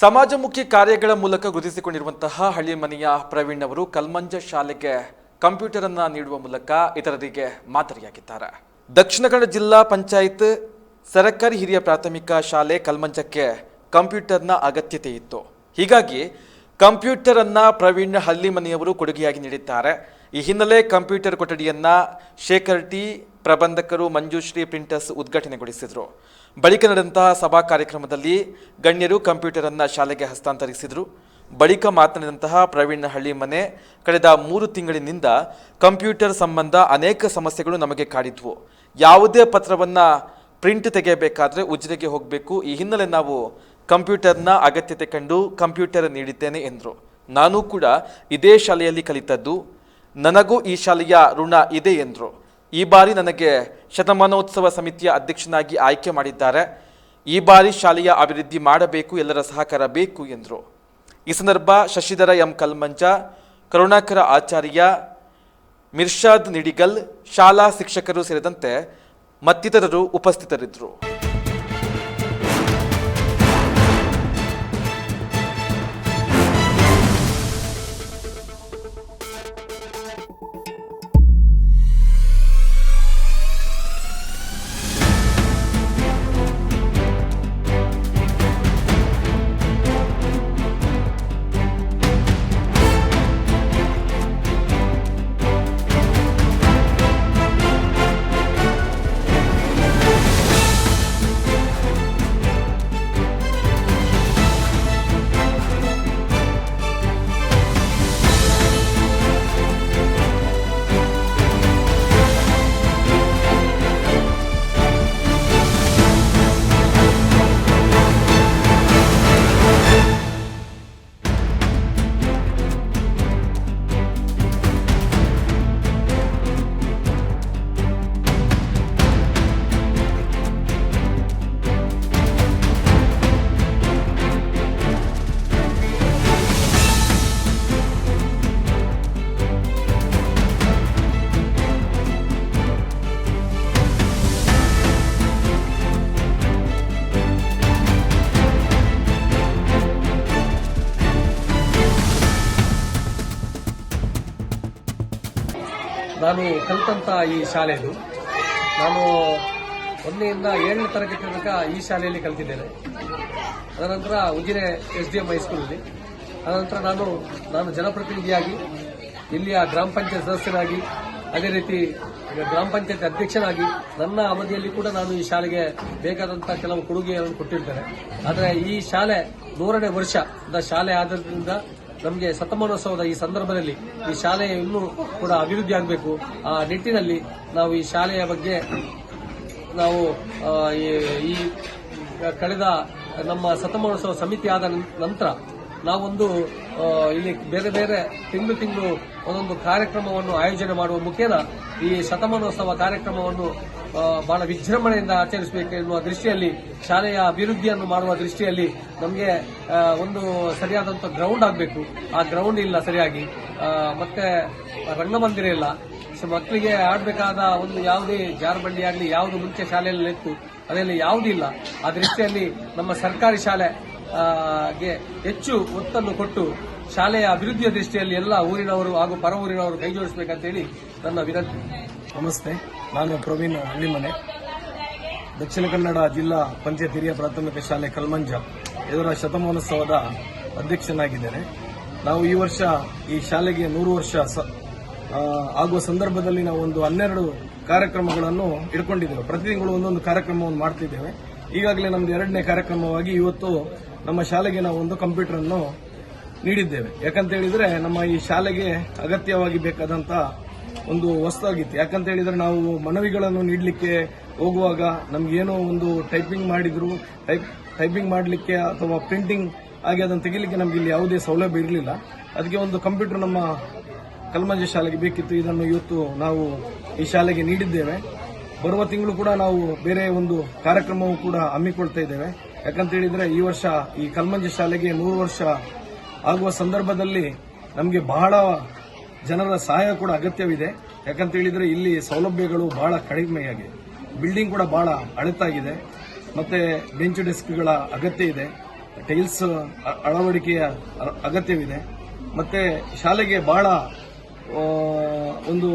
ಸಮಾಜಮುಖಿ ಕಾರ್ಯಗಳ ಮೂಲಕ ಗುರುತಿಸಿಕೊಂಡಿರುವಂತಹ ಹಳ್ಳಿ ಮನೆಯ ಪ್ರವೀಣ್ ಅವರು ಕಲ್ಮಂಜ ಶಾಲೆಗೆ ಕಂಪ್ಯೂಟರ್ ಅನ್ನ ನೀಡುವ ಮೂಲಕ ಇತರರಿಗೆ ಮಾದರಿಯಾಗಿದ್ದಾರೆ. ದಕ್ಷಿಣ ಕನ್ನಡ ಜಿಲ್ಲಾ ಪಂಚಾಯತ್ ಸರ್ಕಾರಿ ಹಿರಿಯ ಪ್ರಾಥಮಿಕ ಶಾಲೆ ಕಲ್ಮಂಜಕ್ಕೆ ಕಂಪ್ಯೂಟರ್ನ ಅಗತ್ಯತೆ ಇತ್ತು. ಹೀಗಾಗಿ ಕಂಪ್ಯೂಟರ್ ಅನ್ನ ಪ್ರವೀಣ್ ಹಳ್ಳಿ ಮನೆಯವರು ಕೊಡುಗೆಯಾಗಿ ನೀಡಿದ್ದಾರೆ. ಈ ಹಿನ್ನೆಲೆ ಕಂಪ್ಯೂಟರ್ ಕೊಠಡಿಯನ್ನ ಶೇಖರ್ ಟಿ ಪ್ರಬಂಧಕರು ಮಂಜುಶ್ರೀ ಪ್ರಿಂಟರ್ಸ್ ಉದ್ಘಾಟನೆಗೊಳಿಸಿದರು. ಬಳಿಕ ನಡೆದಂತಹ ಸಭಾ ಕಾರ್ಯಕ್ರಮದಲ್ಲಿ ಗಣ್ಯರು ಕಂಪ್ಯೂಟರ್ ಅನ್ನ ಶಾಲೆಗೆ ಹಸ್ತಾಂತರಿಸಿದರು. ಬಳಿಕ ಮಾತನಾಡಿದಂತಹ ಪ್ರವೀಣ್ ಹಳ್ಳಿ ಮನೆ, ಕಳೆದ ಮೂರು ತಿಂಗಳಿನಿಂದ ಕಂಪ್ಯೂಟರ್ ಸಂಬಂಧ ಅನೇಕ ಸಮಸ್ಯೆಗಳು ನಮಗೆ ಕಾಡಿದ್ವು. ಯಾವುದೇ ಪತ್ರವನ್ನು ಪ್ರಿಂಟ್ ತೆಗೆಯಬೇಕಾದ್ರೆ ಉಜ್ರೆಗೆ ಹೋಗಬೇಕು. ಈ ಹಿನ್ನೆಲೆ ನಾವು ಕಂಪ್ಯೂಟರ್ನ ಅಗತ್ಯತೆ ಕಂಡು ಕಂಪ್ಯೂಟರ್ ನೀಡಿದ್ದೇನೆ ಎಂದರು. ನಾನು ಕೂಡ ಇದೇ ಶಾಲೆಯಲ್ಲಿ ಕಲಿತದ್ದು. ನನಗೂ ಈ ಶಾಲೆಯ ಋಣ ಇದೆ ಎಂದರು. ಈ ಬಾರಿ ನನಗೆ ಶತಮಾನೋತ್ಸವ ಸಮಿತಿಯ ಅಧ್ಯಕ್ಷನಾಗಿ ಆಯ್ಕೆ ಮಾಡಿದ್ದಾರೆ. ಈ ಬಾರಿ ಶಾಲೆಯ ಅಭಿವೃದ್ಧಿ ಮಾಡಬೇಕು, ಎಲ್ಲರ ಸಹಕಾರ ಬೇಕು ಎಂದರು. ಈ ಸಂದರ್ಭ ಶಶಿಧರ ಎಂ ಕಲ್ಮಂಜ, ಕರುಣಾಕರ ಆಚಾರ್ಯ, ಮಿರ್ಷಾದ್ ನಿಡಿಗಲ್, ಶಾಲಾ ಶಿಕ್ಷಕರು ಸೇರಿದಂತೆ ಮತ್ತಿತರರು ಉಪಸ್ಥಿತರಿದ್ದರು. ನಾನು ಕಲಿತಂಥ ಈ ಶಾಲೆದು ನಾನು ಒಂದನೆಯಿಂದ ಏಳನೇ ತರಗತಿ ತನಕ ಈ ಶಾಲೆಯಲ್ಲಿ ಕಲಿತಿದ್ದೇನೆ. ಅದನಂತರ ಉಜಿರೆ ಎಸ್ ಡಿ ಎಂ ಹೈಸ್ಕೂಲಲ್ಲಿ ಅನಂತರ ನಾನು ನಾನು ಜನಪ್ರತಿನಿಧಿಯಾಗಿ, ಇಲ್ಲಿಯ ಗ್ರಾಮ ಪಂಚಾಯತ್ ಸದಸ್ಯನಾಗಿ ಅದೇ ರೀತಿ ಗ್ರಾಮ ಪಂಚಾಯತ್ ಅಧ್ಯಕ್ಷನಾಗಿ ನನ್ನ ಅವಧಿಯಲ್ಲಿ ಕೂಡ ನಾನು ಈ ಶಾಲೆಗೆ ಬೇಕಾದಂತಹ ಕೆಲವು ಕೊಡುಗೆಗಳನ್ನು ಕೊಟ್ಟಿರ್ತೇನೆ. ಆದರೆ ಈ ಶಾಲೆ ನೂರನೇ ವರ್ಷದ ಶಾಲೆ ಆದ್ರಿಂದ ನಮಗೆ ಸತಮಾನೋತ್ಸವದ ಈ ಸಂದರ್ಭದಲ್ಲಿ ಈ ಶಾಲೆಯ ಇನ್ನೂ ಕೂಡ ಅಭಿವೃದ್ಧಿ ಆಗಬೇಕು. ಆ ನಿಟ್ಟಿನಲ್ಲಿ ನಾವು ಈ ಶಾಲೆಯ ಬಗ್ಗೆ ನಾವು ಈ- ಕಳೆದ ನಮ್ಮ ಸತಮಾನೋತ್ಸವ ಸಮಿತಿ ಆದ ನಂತರ ನಾವೊಂದು ಇಲ್ಲಿ ಬೇರೆ ಬೇರೆ ತಿಂಗಳು ತಿಂಗಳು ಒಂದೊಂದು ಕಾರ್ಯಕ್ರಮವನ್ನು ಆಯೋಜನೆ ಮಾಡುವ ಮುಖೇನ ಈ ಶತಮಾನೋತ್ಸವ ಕಾರ್ಯಕ್ರಮವನ್ನು ಬಹಳ ವಿಜೃಂಭಣೆಯಿಂದ ಆಚರಿಸಬೇಕು ಎನ್ನುವ ದೃಷ್ಟಿಯಲ್ಲಿ, ಶಾಲೆಯ ಅಭಿವೃದ್ಧಿಯನ್ನು ಮಾಡುವ ದೃಷ್ಟಿಯಲ್ಲಿ ನಮಗೆ ಒಂದು ಸರಿಯಾದಂಥ ಗ್ರೌಂಡ್ ಆಗಬೇಕು. ಆ ಗ್ರೌಂಡ್ ಇಲ್ಲ ಸರಿಯಾಗಿ. ಮತ್ತೆ ರಂಗಮಂದಿರ ಇಲ್ಲ. ಮಕ್ಕಳಿಗೆ ಆಡಬೇಕಾದ ಒಂದು ಯಾವುದೇ ಜಾರಬಂಡಿ ಆಗಲಿ, ಯಾವುದು ಮುಂಚೆ ಶಾಲೆಯಲ್ಲಿ ಇತ್ತು, ಅದರಲ್ಲಿ ಯಾವುದೂ ಇಲ್ಲ. ಆ ದೃಷ್ಟಿಯಲ್ಲಿ ನಮ್ಮ ಸರ್ಕಾರಿ ಶಾಲೆ ಗೆ ಹೆಚ್ಚು ಒತ್ತನ್ನು ಕೊಟ್ಟು ಶಾಲೆಯ ಅಭಿವೃದ್ಧಿಯ ದೃಷ್ಟಿಯಲ್ಲಿ ಎಲ್ಲ ಊರಿನವರು ಹಾಗೂ ಪರ ಊರಿನವರು ಕೈ ಜೋಡಿಸಬೇಕಂತೇಳಿ ನನ್ನ ವಿನಂತಿ. ನಮಸ್ತೆ. ನಾನು ಪ್ರವೀಣ್ ಹಳ್ಳಿಮನೆ ದಕ್ಷಿಣ ಕನ್ನಡ ಜಿಲ್ಲಾ ಪಂಚಾಯತ್ ಹಿರಿಯ ಪ್ರಾಥಮಿಕ ಶಾಲೆ ಕಲ್ಮಂಜ ಇದರ ಶತಮಾನೋತ್ಸವದ ಅಧ್ಯಕ್ಷನಾಗಿದ್ದೇನೆ. ನಾವು ಈ ವರ್ಷ ಈ ಶಾಲೆಗೆ ನೂರು ವರ್ಷ ಆಗುವ ಸಂದರ್ಭದಲ್ಲಿ ನಾವು ಒಂದು ಹನ್ನೆರಡು ಕಾರ್ಯಕ್ರಮಗಳನ್ನು ಇಟ್ಕೊಂಡಿದ್ದೇವೆ ಪ್ರತಿ ತಿಂಗಳು ಒಂದೊಂದು ಕಾರ್ಯಕ್ರಮವನ್ನು ಮಾಡ್ತಿದ್ದೇವೆ. ಈಗಾಗಲೇ ನಮ್ದು ಎರಡನೇ ಕಾರ್ಯಕ್ರಮವಾಗಿ ಇವತ್ತು ನಮ್ಮ ಶಾಲೆಗೆ ನಾವು ಒಂದು ಕಂಪ್ಯೂಟರ್ ಅನ್ನು ನೀಡಿದ್ದೇವೆ. ಯಾಕಂತ ಹೇಳಿದ್ರೆ ನಮ್ಮ ಈ ಶಾಲೆಗೆ ಅಗತ್ಯವಾಗಿ ಬೇಕಾದಂತ ಒಂದು ಹೊಸದಾಗಿತ್ತು. ಯಾಕಂತ ಹೇಳಿದ್ರೆ ನಾವು ಮನವಿಗಳನ್ನು ನೀಡಲಿಕ್ಕೆ ಹೋಗುವಾಗ ನಮ್ಗೇನೋ ಒಂದು ಟೈಪಿಂಗ್ ಮಾಡಿದ್ರು. ಟೈಪ್ ಟೈಪಿಂಗ್ ಮಾಡಲಿಕ್ಕೆ ಅಥವಾ ಪ್ರಿಂಟಿಂಗ್ ಹಾಗೆ ಅದನ್ನು ತೆಗಿಲಿಕ್ಕೆ ನಮ್ಗೆ ಇಲ್ಲಿ ಯಾವುದೇ ಸೌಲಭ್ಯ ಇರಲಿಲ್ಲ. ಅದಕ್ಕೆ ಒಂದು ಕಂಪ್ಯೂಟರ್ ನಮ್ಮ ಕಲ್ಮಂಜ ಶಾಲೆಗೆ ಬೇಕಿತ್ತು. ಇದನ್ನು ಇವತ್ತು ನಾವು ಈ ಶಾಲೆಗೆ ನೀಡಿದ್ದೇವೆ. ಬರುವ ತಿಂಗಳು ಕೂಡ ನಾವು ಬೇರೆ ಒಂದು ಕಾರ್ಯಕ್ರಮವೂ ಕೂಡ ಹಮ್ಮಿಕೊಳ್ತಾ ಇದ್ದೇವೆ. ಯಾಕಂತ ಹೇಳಿದ್ರೆ ಈ ವರ್ಷ ಈ ಕಲ್ಮಂಜ ಶಾಲೆಗೆ ನೂರು ವರ್ಷ ಆಗುವ ಸಂದರ್ಭದಲ್ಲಿ ನಮಗೆ ಬಹಳ ಜನರ ಸಹಾಯ ಕೂಡ ಅಗತ್ಯವಿದೆ. ಯಾಕಂತ ಹೇಳಿದ್ರೆ ಇಲ್ಲಿ ಸೌಲಭ್ಯಗಳು ಬಹಳ ಕಡಿಮೆಯಾಗಿದೆ. ಬಿಲ್ಡಿಂಗ್ ಕೂಡ ಬಹಳ ಅಳತಾಗಿದೆ. ಮತ್ತೆ ಬೆಂಚ್ ಡೆಸ್ಕ್ಗಳ ಅಗತ್ಯ ಇದೆ. ಟೈಲ್ಸ್ ಅಳವಡಿಕೆಯ ಅಗತ್ಯವಿದೆ. ಮತ್ತೆ ಶಾಲೆಗೆ ಬಹಳ ಒಂದು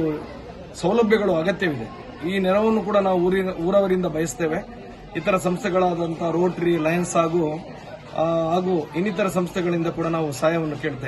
ಸೌಲಭ್ಯಗಳು ಅಗತ್ಯವಿದೆ. ಈ ನೆರವನ್ನು ಕೂಡ ನಾವು ಊರಿನ, ಊರವರಿಂದ ಬಯಸ್ತೇವೆ. ಇತರ ಸಂಸ್ಥೆಗಳಾದಂತಹ ರೋಟರಿ ಲಯನ್ಸ್ ಹಾಗೂ ಹಾಗೂ ಇನ್ನಿತರ ಸಂಸ್ಥೆಗಳಿಂದ ಕೂಡ ನಾವು ಸಹಾಯವನ್ನು ಕೇಳ್ತಾ